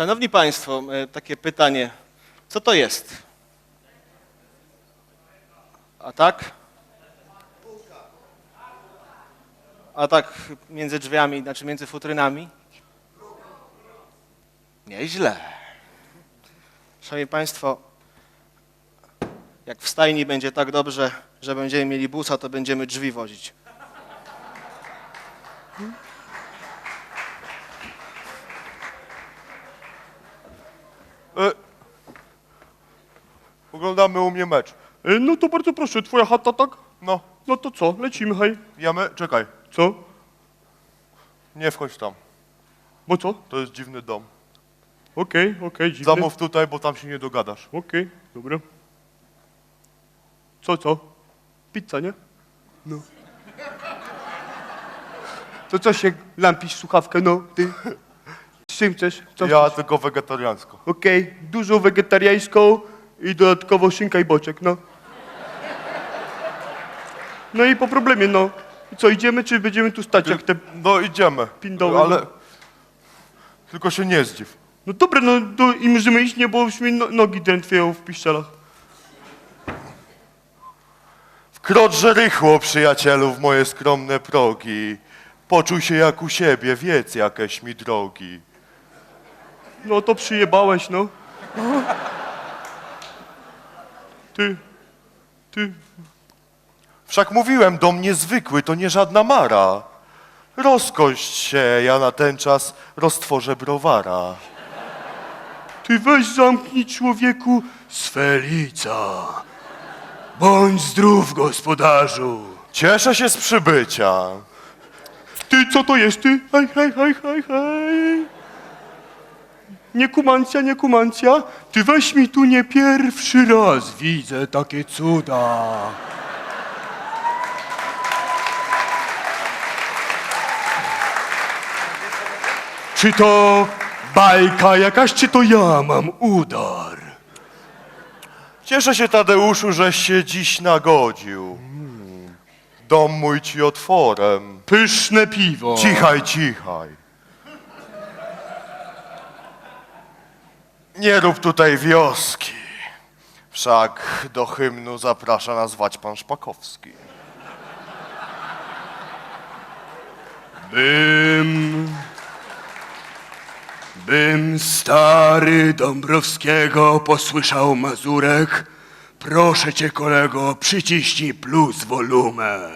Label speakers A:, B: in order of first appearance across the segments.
A: Szanowni Państwo, e, takie pytanie. Co to jest? A tak? A tak między drzwiami, znaczy między futrynami? Nieźle. Szanowni Państwo, jak w stajni będzie tak dobrze, że będziemy mieli busa, to będziemy drzwi wozić.
B: Oglądamy u mnie mecz.
C: E, No to bardzo proszę, twoja chata, tak?
B: No,
C: No to co, lecimy, hej.
B: jamy? Czekaj,
C: Co?
B: nie wchodź tam.
C: Bo co?
B: To jest dziwny dom.
C: Okej, okej, dziwne.
B: Zamów tutaj, bo tam się nie dogadasz.
C: Okej, dobra. Co, co? Pizza, nie? No. To co się lampisz słuchawkę, no, ty? Z czym chcesz? Co
B: ja
C: chcesz?
B: tylko wegetariańsko.
C: Okej, dużo wegetariańską i dodatkowo szynka i boczek, no. No i po problemie, no. Co, idziemy, czy będziemy tu stać jak te...
B: No idziemy.
C: Pindoły,
B: Ale... Tylko się nie zdziw.
C: No dobra, no to i możemy iść, nie, bo już mi no, nogi drętwieją w piszczelach.
B: Wkroczże rychło, przyjacielu, w moje skromne progi. Poczuj się jak u siebie, wiedz jakieś mi drogi.
C: No to przyjebałeś, no. Ty, ty,
B: Wszak mówiłem, dom niezwykły, to nie żadna mara. Rozkość się, ja na ten czas roztworzę browara.
C: ty weź zamknij człowieku swe lica. Bądź zdrów, gospodarzu.
B: Cieszę się z przybycia.
C: Ty, co to jest, ty? Hej, hej, hej, hej, hej. Nie kumancja, nie kumancja. Ty weź mi tu nie pierwszy raz widzę takie cuda. Czy to bajka jakaś, czy to ja mam udar?
B: Cieszę się, Tadeuszu, żeś się dziś nagodził. Dom mój ci otworem.
C: Pyszne piwo.
B: Cichaj, cichaj. Nie rób tutaj wioski. Wszak do hymnu zaprasza nazwać pan Szpakowski.
C: Bym, bym stary Dąbrowskiego posłyszał Mazurek. Proszę cię, kolego, przyciśnij plus wolumę.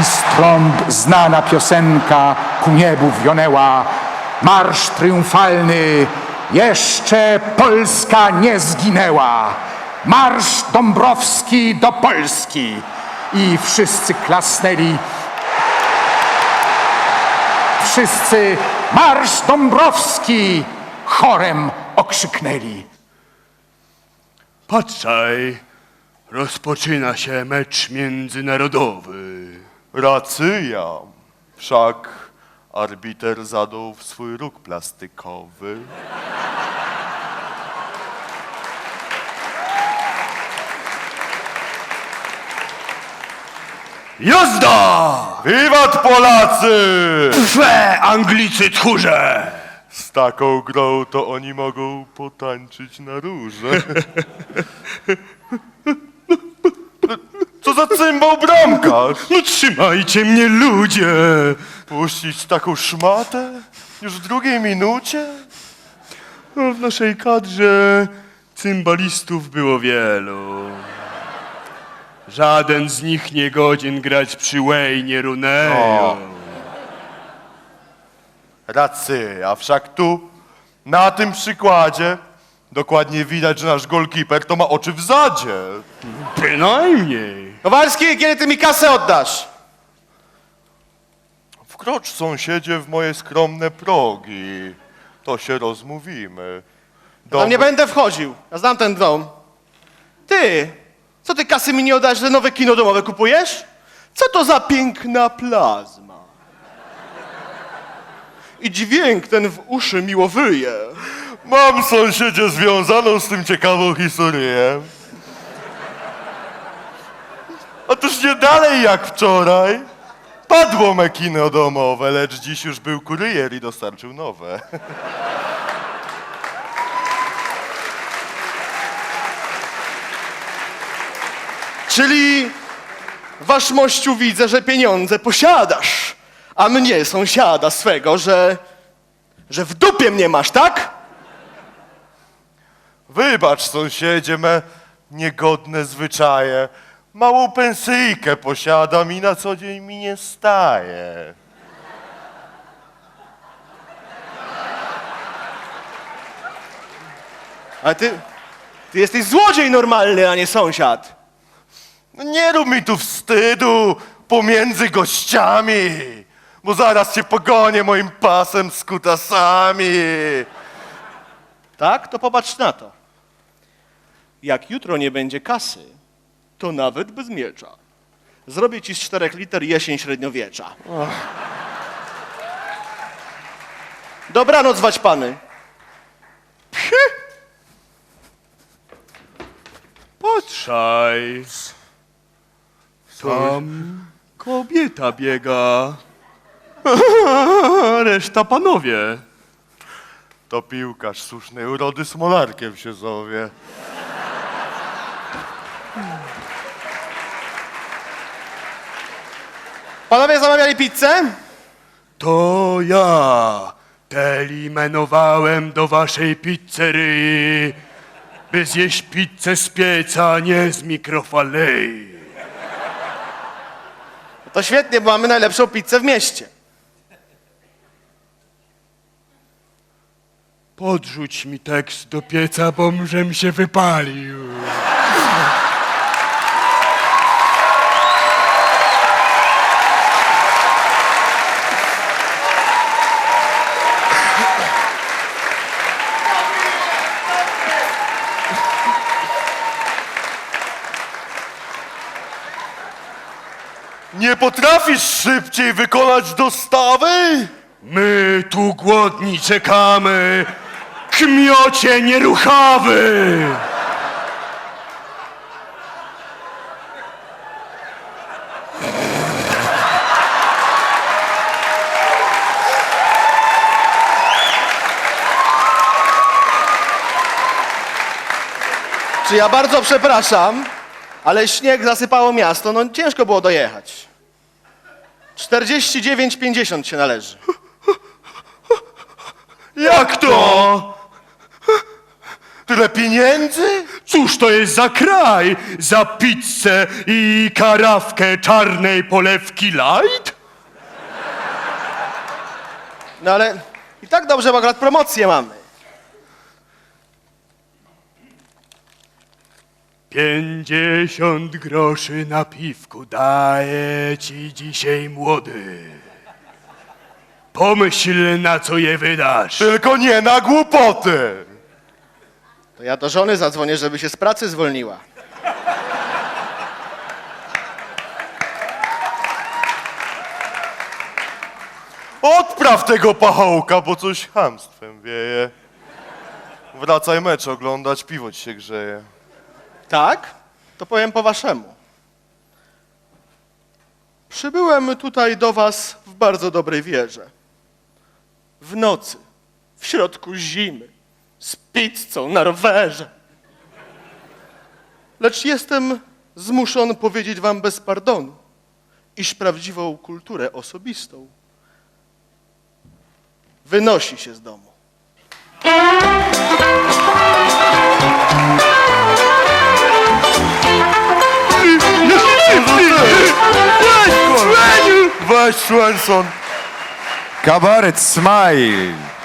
D: I strąb znana piosenka ku niebu wionęła. Marsz triumfalny, jeszcze Polska nie zginęła. Marsz Dąbrowski do Polski. I wszyscy klasnęli. Wszyscy Marsz Dąbrowski chorem okrzyknęli.
C: Patrzaj, rozpoczyna się mecz międzynarodowy.
B: Racyja. Wszak arbiter zadał w swój róg plastikowy.
C: Jazda!
B: Wiwat Polacy!
C: Twe, Anglicy tchórze!
B: Z taką grą to oni mogą potańczyć na róże. Za cymbał bramkarz?
C: No trzymajcie mnie, ludzie!
B: Puścić taką szmatę? Już w drugiej minucie?
C: No, w naszej kadrze cymbalistów było wielu. Żaden z nich nie godzien grać przy Wayne Runeju.
B: O. Racyja, wszak tu, na tym przykładzie, dokładnie widać, że nasz golkiper to ma oczy w zadzie.
C: Bynajmniej.
A: Kowalski, kiedy ty mi kasę oddasz?
B: Wkrocz, sąsiedzie, w moje skromne progi. To się rozmówimy.
A: Tam nie będę wchodził. Ja znam ten dom. Ty, co ty kasy mi nie oddajesz, że nowe kino domowe kupujesz? Co to za piękna plazma? I dźwięk ten w uszy miło wyje.
B: Mam sąsiedzie związaną z tym ciekawą historię. Otóż nie dalej jak wczoraj. Padło me kino domowe, lecz dziś już był kurier i dostarczył nowe.
A: Czyli, wasz mościu, widzę, że pieniądze posiadasz, a mnie, sąsiada swego, że, że w dupie mnie masz, tak?
B: Wybacz, sąsiedzie, me niegodne zwyczaje. Małą pensyjkę posiadam i na co dzień mi nie staje.
A: Ale ty, ty jesteś złodziej normalny, a nie sąsiad.
B: No nie rób mi tu wstydu pomiędzy gościami, bo zaraz cię pogonię moim pasem z kutasami.
A: Tak? To popatrz na to. Jak jutro nie będzie kasy, to nawet bez miecza. Zrobię ci z czterech liter jesień średniowiecza. Dobranoc, wać pany.
C: Patrzaj. Tam kobieta biega. Reszta panowie.
B: To piłkarz słusznej urody Smolarkiem się zowie.
A: Panowie zamawiali pizzę?
C: To ja telemenowałem do waszej pizzerii, by zjeść pizzę z pieca, nie z mikrofalei.
A: To świetnie, bo mamy najlepszą pizzę w mieście.
C: Podrzuć mi tekst do pieca, bo żem się wypalił.
B: Potrafisz szybciej wykonać dostawy?
C: My tu głodni czekamy, kmiocie nieruchawy!
A: Czy ja bardzo przepraszam, ale śnieg zasypało miasto, no ciężko było dojechać. 49,50 się należy.
C: Jak to?
B: Tyle pieniędzy?
C: Cóż to jest za kraj? Za pizzę i karawkę czarnej polewki light?
A: No ale i tak dobrze, bo akurat promocję mamy.
C: Pięćdziesiąt groszy na piwku daję ci dzisiaj młody. Pomyśl na co je wydasz.
B: Tylko nie na głupoty.
A: To ja do żony zadzwonię, żeby się z pracy zwolniła.
B: Odpraw tego pachołka, bo coś chamstwem wieje. Wracaj mecz oglądać, piwo ci się grzeje.
A: Tak? To powiem po waszemu. Przybyłem tutaj do was w bardzo dobrej wierze. W nocy, w środku zimy, z pizzą na rowerze. Lecz jestem zmuszony powiedzieć wam bez pardonu, iż prawdziwą kulturę osobistą wynosi się z domu.
B: Josh
E: Kabaret Smile.